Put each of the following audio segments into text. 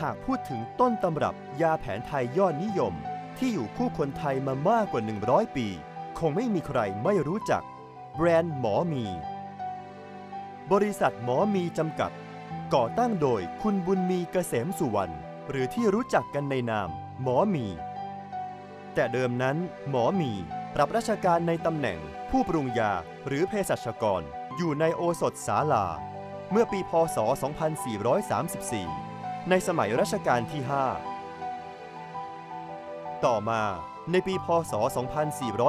หากพูดถึงต้นตำรับยาแผนไทยยอดนิยม ที่อยู่คู่คนไทยมามากกว่า 100 ปี คงไม่มีใครไม่รู้จัก แบรนด์หมอมี บริษัทหมอมีจำกัด ก่อตั้งโดยคุณบุญมีเกษมสุวรรณหรือที่รู้จักกันในนาม หมอมี แต่เดิมนั้น หมอมีรับราชการในตำแหน่งผู้ปรุงยาหรือเภสัชกร อยู่ในโอสถศาลา เมื่อปีพศ 2434 ในสมัยรัชกาลที่ 5 ต่อมาในปีพศ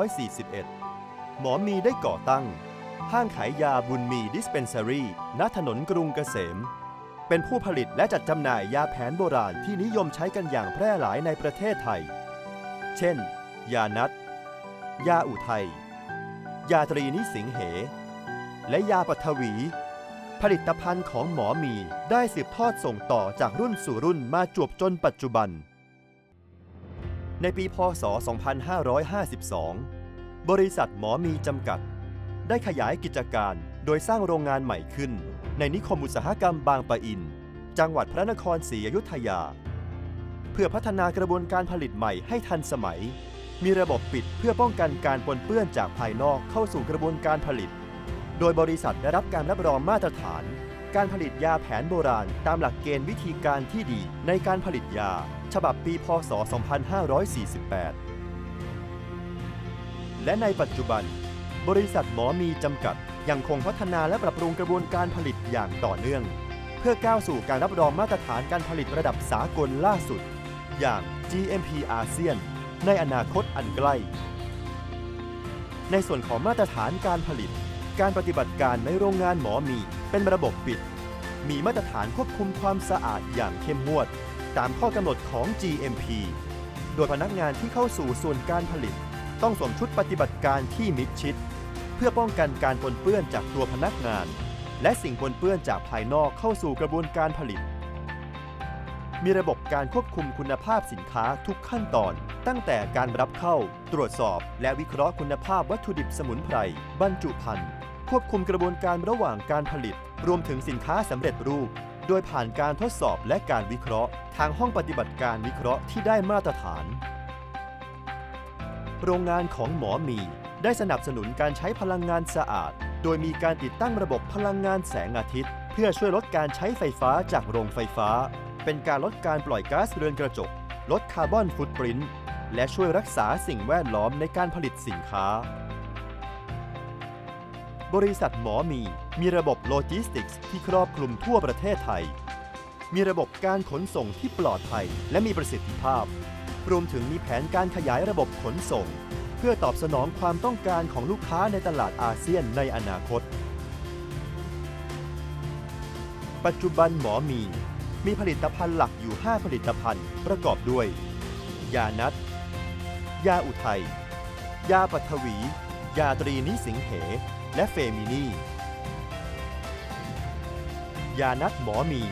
2441 หมอมีได้ก่อตั้ง ห้างขายยาบุญมีดิสเพนซารีณถนนกรุงเกษม เป็นผู้ผลิตและจัดจำหน่ายยาแผนโบราณที่นิยมใช้กันอย่างแพร่หลายในประเทศไทย เช่น ยานัด ยาอุทัย ยาตรีนิสิงเห และยาปัทวี ผลิตภัณฑ์ของหมอมีได้สืบทอดส่งต่อจากรุ่นสู่รุ่นมาจวบจนปัจจุบัน ในปีพศ 2552 บริษัทหมอมีจำกัด ได้ขยายกิจการโดยสร้างโรงงานใหม่ขึ้น ในนิคมอุตสาหกรรมบางปะอิน จังหวัดพระนครศรีอยุธยา เพื่อพัฒนากระบวนการผลิตใหม่ให้ทันสมัย มีระบบปิดเพื่อป้องกันการปนเปื้อนจากภายนอกเข้าสู่กระบวนการผลิต โดยบริษัทได้รับการรับรองมาตรฐาน การผลิตยาแผนโบราณ ตามหลักเกณฑ์วิธีการที่ดีในการผลิตยา ฉบับปี พศ 2548 และในปัจจุบัน บริษัทหมอมีจำกัด ยังคงพัฒนาและปรับปรุงกระบวนการผลิตอย่างต่อเนื่อง เพื่อก้าวสู่การรับรองมาตรฐานการผลิตระดับสากลล่าสุด อย่าง GMP อาเซียนในอนาคตอันใกล้ ในส่วนของมาตรฐานการผลิต การปฏิบัติการในโรงงานหมอมีเป็นระบบปิด มีมาตรฐานควบคุมความสะอาดอย่างเข้มงวด ตามข้อกำหนดของ GMP โดยพนักงานที่เข้าสู่ส่วนการผลิต ต้องสวมชุดปฏิบัติการที่มิดชิด เพื่อป้องกันการปนเปื้อนจากตัวพนักงาน และสิ่งปนเปื้อนจากภายนอกเข้าสู่กระบวนการผลิต มีระบบการควบคุมคุณภาพสินค้าทุกขั้นตอนตั้งแต่การรับเข้า ตรวจสอบ และวิเคราะห์คุณภาพวัตถุดิบสมุนไพร บรรจุภัณฑ์ ควบคุมกระบวนการระหว่างการผลิต รวมถึงสินค้าสำเร็จรูป โดยผ่านการทดสอบและการวิเคราะห์ ทางห้องปฏิบัติการวิเคราะห์ที่ได้มาตรฐาน โรงงานของหมอมี ได้สนับสนุนการใช้พลังงานสะอาด โดยมีการติดตั้งระบบพลังงานแสงอาทิตย์ เพื่อช่วยลดการใช้ไฟฟ้าจากโรงไฟฟ้า เป็นการลดการปล่อยก๊าซเรือนกระจก ลดคาร์บอนฟุตปรินท์และช่วยรักษาสิ่งแวดล้อมในการผลิตสินค้า บริษัทหมอมี มีระบบโลจิสติกส์ที่ครอบคลุมทั่วประเทศไทย มีระบบการขนส่งที่ปลอดภัยและมีประสิทธิภาพ รวมถึงมีแผนการขยายระบบขนส่ง เพื่อตอบสนองความต้องการของลูกค้าในตลาดอาเซียนในอนาคต ปัจจุบันหมอมี มีผลิตภัณฑ์หลักอยู่ 5 ผลิตภัณฑ์ประกอบด้วย ยานัด ยาอุทัย ยาปัทวี ยาตรีนิสิงเห และเฟมินียานัดหมอมี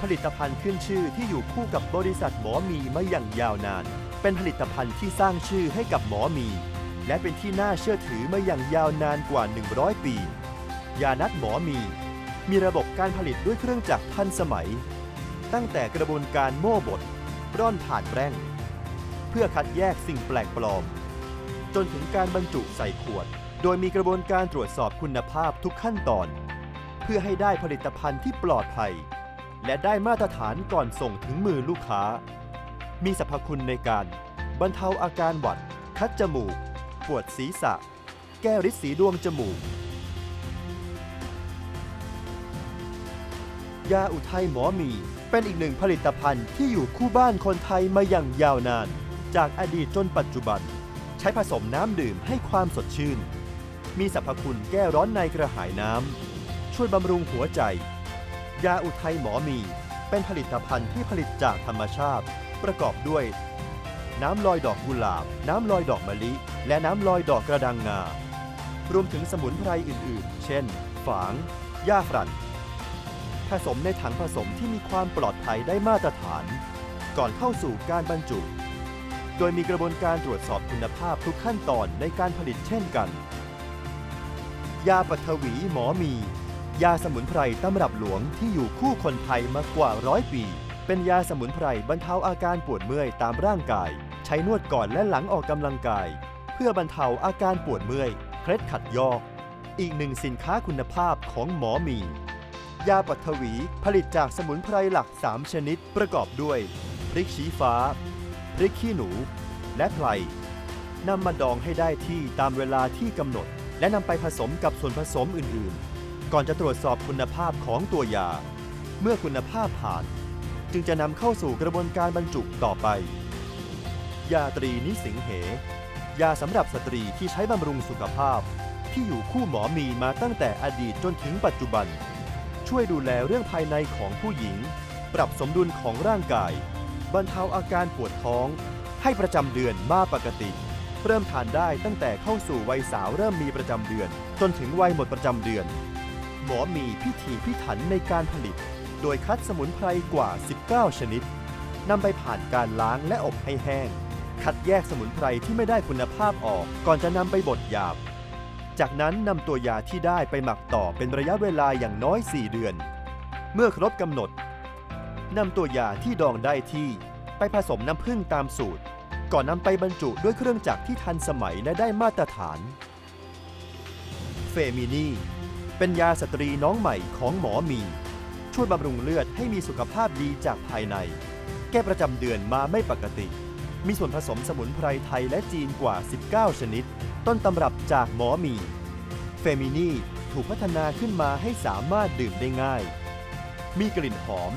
ผลิตภัณฑ์ขึ้นชื่อที่อยู่คู่กับบริษัทหมอมีมาอย่างยาวนาน เป็นผลิตภัณฑ์ที่สร้างชื่อให้กับหมอมี และเป็นที่น่าเชื่อถือมาอย่างยาวนานกว่า 100 ปี ยานัดหมอมี มีระบบการผลิตด้วยเครื่องจักรทันสมัย ตั้งแต่กระบวนการโม่บดร่อนผ่านแป้งเพื่อคัดแยกสิ่งแปลกปลอม จนถึงการบรรจุใส่ขวด โดยมีกระบวนการตรวจสอบคุณภาพทุกขั้นตอน เพื่อให้ได้ผลิตภัณฑ์ที่ปลอดภัย และได้มาตรฐานก่อนส่งถึงมือลูกค้า มีสรรพคุณในการ บรรเทาอาการหวัด คัดจมูก ปวดศีรษะ แก้ริดสีดวงจมูก ยาอุทัยหมอมีเป็นอีกหนึ่งผลิตภัณฑ์ที่อยู่คู่บ้านคนไทยมาอย่างยาวนาน จากอดีตจนปัจจุบัน ใช้ผสมน้ำดื่มให้ความสดชื่น มีสรรพคุณแก้ร้อนในกระหายน้ำ ช่วยบำรุงหัวใจ ยาอุทัยหมอมี เป็นผลิตภัณฑ์ที่ผลิตจากธรรมชาติ ประกอบด้วย น้ำลอยดอกกุหลาบ น้ำลอยดอกมะลิ และน้ำลอยดอกกระดังงา รวมถึงสมุนไพรอื่นๆ เช่น ฝางหญ้าฝรั่นผสมในถังผสมที่มีความปลอดภัยได้มาตรฐาน ก่อนเข้าสู่การบรรจุ โดยมีกระบวนการตรวจสอบคุณภาพทุกขั้นตอนในการผลิตเช่นกัน ยาปัทวีหมอมี ยาสมุนไพรตำรับหลวงที่อยู่คู่คนไทยมากว่าร้อยปี เป็นยาสมุนไพรบรรเทาอาการปวดเมื่อยตามร่างกาย ใช้นวดก่อนและหลังออกกำลังกาย เพื่อบรรเทาอาการปวดเมื่อย เคล็ดขัดยอก อีกหนึ่งสินค้าคุณภาพของหมอมี ยาปัทวีผลิตจากสมุนไพรหลัก 3 ชนิดประกอบด้วยพริกชี้ฟ้าพริกขี้หนู และไพรนำมาดองให้ได้ที่ตามเวลาที่กำหนด และนำไปผสมกับส่วนผสมอื่นๆ ก่อนจะตรวจสอบคุณภาพของตัวยา เมื่อคุณภาพผ่าน จึงจะนำเข้าสู่กระบวนการบรรจุต่อไป ยาตรีนิสิงเห ยาสำหรับสตรีที่ใช้บำรุงสุขภาพ ที่อยู่คู่หมอมีมาตั้งแต่อดีตจนถึงปัจจุบัน ช่วยดูแลเรื่องภายในของผู้หญิง ปรับสมดุลของร่างกาย บรรเทาอาการปวดท้อง ให้ประจำเดือนมาปกติ เริ่มทานได้ตั้งแต่เข้าสู่วัยสาวเริ่มมีประจำเดือน จนถึงวัยหมดประจำเดือน หมอมีพิถีพิถันในการผลิต โดยคัดสมุนไพรกว่า 19 ชนิดนำไปผ่านการล้างและอบให้แห้ง คัดแยกสมุนไพรที่ไม่ได้คุณภาพออก ก่อนจะนำไปบดหยาบ จากนั้นนำตัวยาที่ได้ไปหมักต่อเป็นระยะเวลาอย่างน้อย 4 เดือน เมื่อครบกำหนดนำตัวยาที่ดองได้ที่ ไปผสมน้ำผึ้งตามสูตร ก่อนนำไปบรรจุด้วยเครื่องจักรที่ทันสมัยและได้มาตรฐาน เฟมินีเป็นยาสตรีน้องใหม่ของหมอมี ช่วยบำรุงเลือดให้มีสุขภาพดีจากภายใน แก้ประจำเดือนมาไม่ปกติ มีส่วนผสมสมุนไพรไทยและจีนกว่า 19 ชนิด ต้นตำรับจากหมอมี เฟมินีถูกพัฒนาขึ้นมาให้สามารถดื่มได้ง่าย มีกลิ่นหอม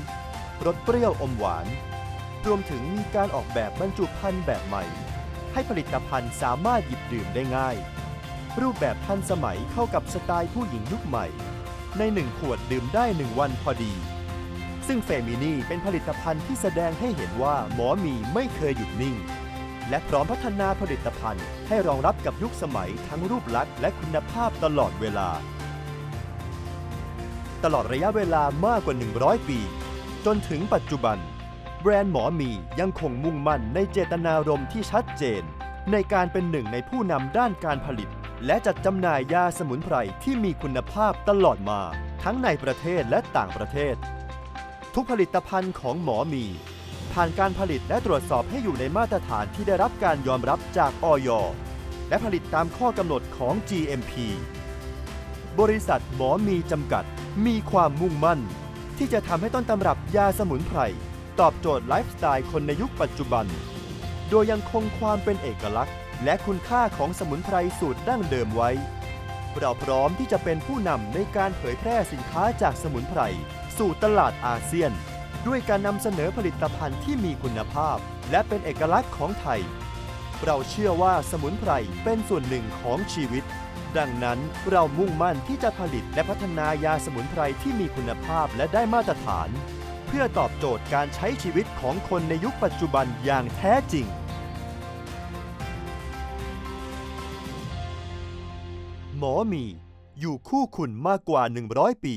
รสเปรี้ยวอมหวาน รวมถึงมีการออกแบบบรรจุภัณฑ์แบบใหม่ ให้ผลิตภัณฑ์สามารถหยิบดื่มได้ง่าย รูปแบบทันสมัยเข้ากับสไตล์ผู้หญิงยุคใหม่ ในหนึ่งขวดดื่มได้หนึ่งวันพอดี ซึ่งเฟมินีเป็นผลิตภัณฑ์ที่แสดงให้เห็นว่าหมอมีไม่เคยหยุดนิ่ง และพร้อมพัฒนาผลิตภัณฑ์ให้รองรับกับยุคสมัยทั้งรูปลักษณ์และคุณภาพตลอดเวลา ตลอดระยะเวลามากกว่า 100 ปี จนถึงปัจจุบัน แบรนด์หมอมียังคงมุ่งมั่นในเจตนารมณ์ที่ชัดเจน ในการเป็นหนึ่งในผู้นำด้านการผลิต และจัดจำหน่ายยาสมุนไพรที่มีคุณภาพตลอดมา ทั้งในประเทศและต่างประเทศ ทุกผลิตภัณฑ์ของหมอมี ผ่านการผลิตและตรวจสอบให้อยู่ในมาตรฐานที่ได้รับการยอมรับจากออยและผลิตตามข้อกำหนดของ GMP บริษัทหมอมีจำกัด มีความมุ่งมั่น ที่จะทำให้ต้นตำรับยาสมุนไพร ตอบโจทย์ไลฟ์สไตล์คนในยุคปัจจุบัน โดยยังคงความเป็นเอกลักษณ์ และคุณค่าของสมุนไพรสูตรดั้งเดิมไว้ เราพร้อมที่จะเป็นผู้นำในการเผยแพร่สินค้าจากสมุนไพร สู่ตลาดอาเซียน ด้วยการนำเสนอผลิตภัณฑ์ที่มีคุณภาพ และเป็นเอกลักษณ์ของไทย เราเชื่อว่าสมุนไพรเป็นส่วนหนึ่งของชีวิตดังนั้นเรามุ่งมั่นที่จะผลิตและพัฒนายาสมุนไพรที่มีคุณภาพและได้มาตรฐาน พื่อตอบโจทย์การใช้ชีวิตของคนในยุคปัจจุบันอย่างแท้จริง หมอมี อยู่คู่คุณมากกว่า 100 ปี